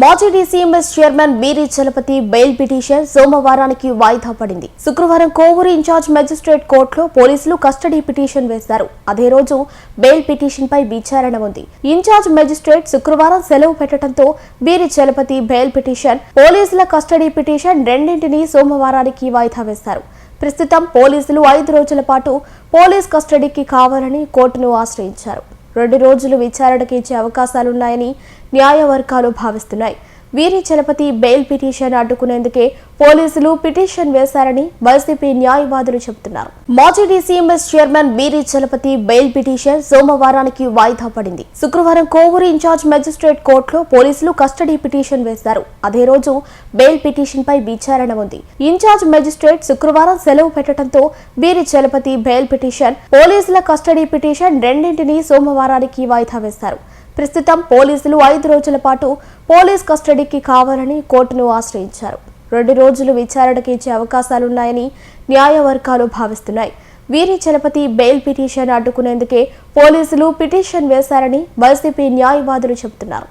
మాజీ DCMS chairman Beeri Chalapathi bail petition సోమవారానికి వాయిదా పడింది. శుక్రవారం కోవూరు ఇన్ఛార్జ్ మెజిస్ట్రేట్ కోర్టులో పోలీసులు కస్టడీ పిటిషన్ వేశారు. అదే రోజు బెయిల్ పిటిషన్ పై విచారణ ఉంది. ఇన్ఛార్జ్ మెజిస్ట్రేట్ శుక్రవారం సెలవు పెట్టడంతో బీరీ చలపతి బెయిల్ పిటిషన్ పోలీసుల కస్టడీ పిటిషన్ రెండింటినీ సోమవారానికి వాయిదా వేశారు. ప్రస్తుతం పోలీసులు ఐదు రోజుల పాటు పోలీస్ కస్టడీకి కావాలని కోర్టును ఆశ్రయించారు. రెండు రోజులు విచారణకు ఇచ్చే అవకాశాలున్నాయని న్యాయవర్గాలు భావిస్తున్నాయి. వీరి చలపతి బెయిల్ పిటిషన్ అడ్డుకునేందుకే పోలీసులు పిటిషన్ వేశారని వైసీపీ న్యాయవాదులు చెబుతున్నారు. మాజీ DCMS chairman Beeri Chalapathi bail petition సోమవారానికి వాయిదా పడింది. శుక్రవారం కోవూరు ఇన్ఛార్జ్ మెజిస్ట్రేట్ కోర్టులో పోలీసులు కస్టడీ పిటిషన్ వేశారు. అదే రోజు బెయిల్ పిటిషన్ పై విచారణ ఉంది. ఇన్ఛార్జ్ మెజిస్ట్రేట్ శుక్రవారం సెలవు పెట్టడంతో వీరి చలపతి బెయిల్ పిటిషన్ పోలీసుల కస్టడీ పిటిషన్ రెండింటినీ సోమవారానికి వాయిదా వేశారు. ప్రస్తుతం పోలీసులు ఐదు రోజుల పాటు పోలీస్ కస్టడీకి కావాలని కోర్టును ఆశ్రయించారు. రెండు రోజులు విచారణకు ఇచ్చే అవకాశాలున్నాయని న్యాయవర్గాలు భావిస్తున్నాయి. వీరి చలపతి బెయిల్ పిటిషన్ అడ్డుకునేందుకే పోలీసులు పిటిషన్ వేశారని వైసీపీ న్యాయవాదులు చెబుతున్నారు.